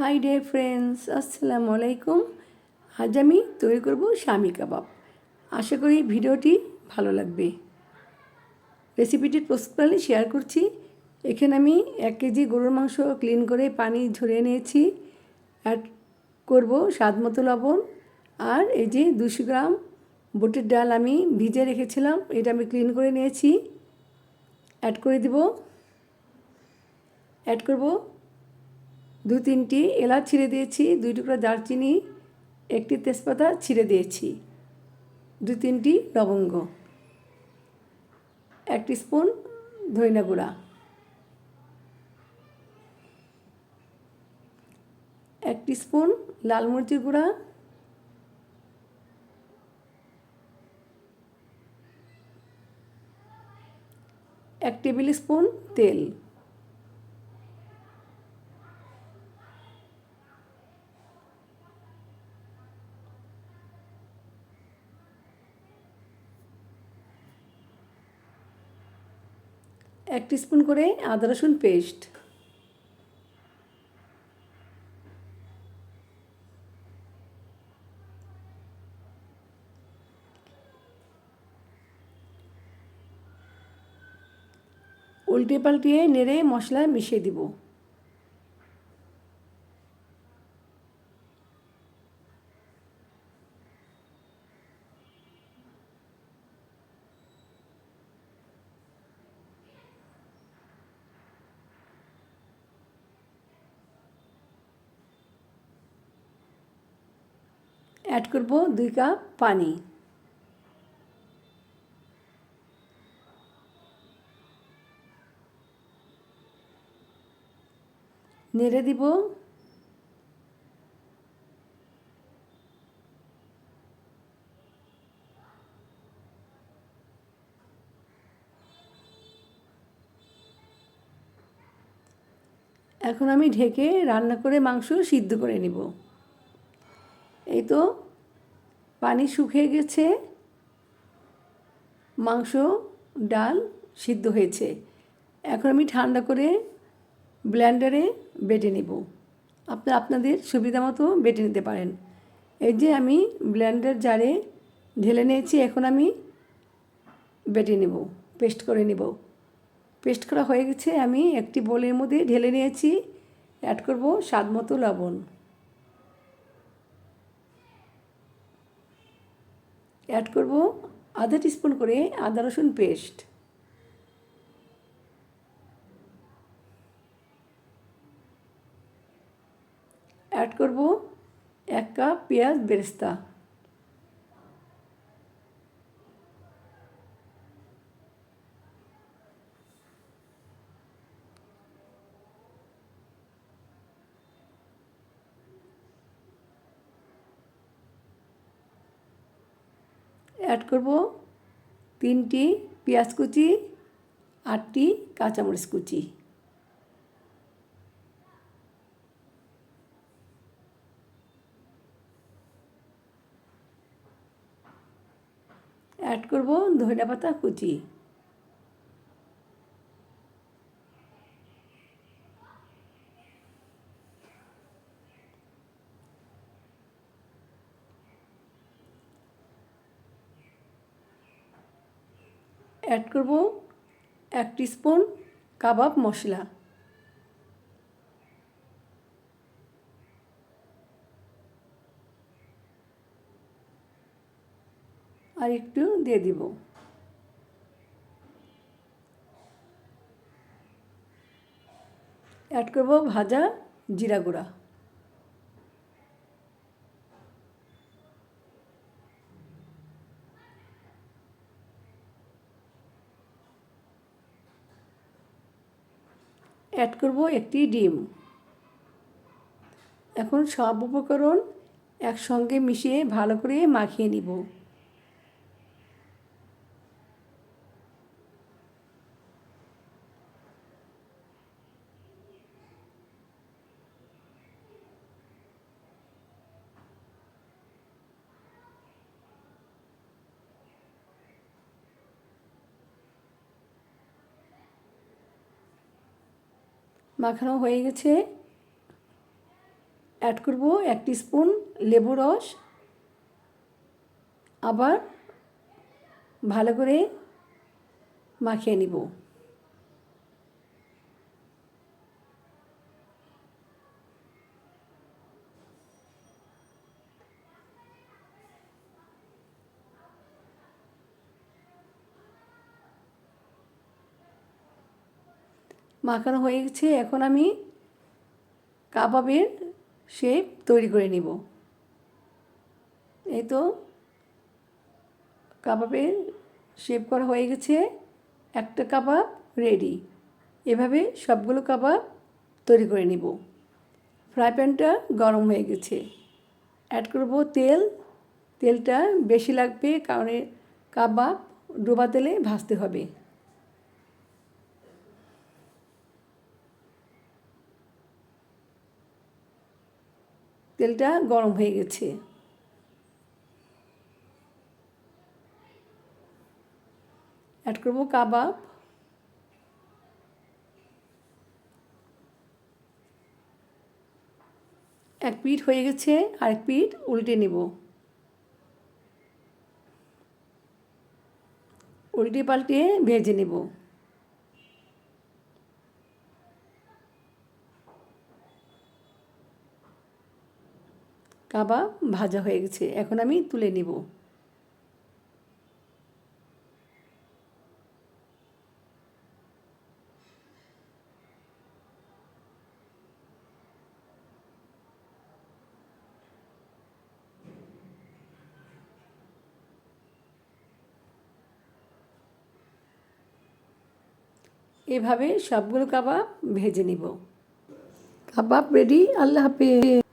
High day friends আসসালামু আলাইকুম আজ আমি তৈরি করব স্বামী কাবাব। আশা করি ভিডিওটি ভালো লাগবে। রেসিপিটি প্রস্তুত করলে শেয়ার করছি। এখানে আমি এক কেজি গরুর মাংস ক্লিন করে পানি ঝরিয়ে নিয়েছি। অ্যাড করব স্বাদ মতো লবণ। আর এই যে দুশো গ্রাম বুটের ডাল আমি ভিজে রেখেছিলাম, এটা আমি ক্লিন করে নিয়েছি। অ্যাড করে দিব। অ্যাড করব দু তিনটি এলাচ ছিঁড়ে দিয়েছি, দুই টুকরো দারচিনি, একটি তেজপাতা ছিঁড়ে দিয়েছি দু তিনটি লবঙ্গ, এক স্পুন ধইনা গুঁড়া, এক স্পুন লাল মরিচের গুঁড়া, এক টেবিল স্পুন তেল। এক স্পুন করে আদা রসুন পেস্ট। উল্টে পাল্টিয়ে নেড়ে মশলা মিশিয়ে দিব। অ্যাড করব দুই কাপ পানি। নেড়ে দিব। এখন আমি ঢেকে রান্না করে মাংস সিদ্ধ করে নিব। তো পানি শুকিয়ে গেছে, মাংস, ডাল সিদ্ধ হয়েছে। এখন আমি ঠান্ডা করে ব্লেন্ডারে বেটে নেব। আপনার আপনাদের সুবিধা মতো বেটে নিতে পারেন। এই যে আমি ব্লেন্ডার জারে ঢেলে নিয়েছি, এখন আমি বেটে নেব পেস্ট করে নেব। পেস্ট করা হয়ে গেছে, আমি একটি বোলের মধ্যে ঢেলে নিয়েছি। অ্যাড করব স্বাদ মতো লবণ। অ্যাড করব আধা টিস্পুন করে আদা রসুন পেস্ট অ্যাড করব এক কাপ পেঁয়াজ বেরেস্তা। অ্যাড করব তিনটি পেঁয়াজ কুচি আটটি কাঁচামরিচ কুচি। অ্যাড করব ধনেপাতা পাতা কুচি। অ্যাড করব এক স্পুন কাবাব মশলা। আর একটু দিয়ে দিব। অ্যাড করব ভাজা জিরা গুঁড়া। অ্যাড করব একটি ডিম। এখন সব উপকরণ একসঙ্গে মিশিয়ে ভালো করে মাখিয়ে নিব। মাখানো হয়ে গেছে। অ্যাড করব এক স্পুন লেবু রস। আবার ভালো করে মাখিয়ে নিব। মাখানো হয়ে গেছে এখন আমি কাবাবের শেপ তৈরি করে নিব। এই তো কাবাবের শেপ করা হয়ে গেছে, একটা কাবাব রেডি এভাবে সবগুলো কাবাব তৈরি করে নিব। ফ্রাই প্যানটা গরম হয়ে গেছে। অ্যাড করব তেল। তেলটা বেশি লাগবে কারণ কাবাব ডোবা তেলে ভাজতে হবে। তেলটা গরম হয়ে গেছে। অ্যাড করব কাবাব। এক পিঠ হয়ে গেছে, আরেক পিঠ উল্টে নেব। উল্টে পাল্টে ভেজে নেব। কাবাব ভাজা হয়ে গেছে। এখন আমি তুলে নিব। এভাবে সবগুলো কাবাব ভেজে নিব। কাবাব রেডি আল্লাহ হাফেজ।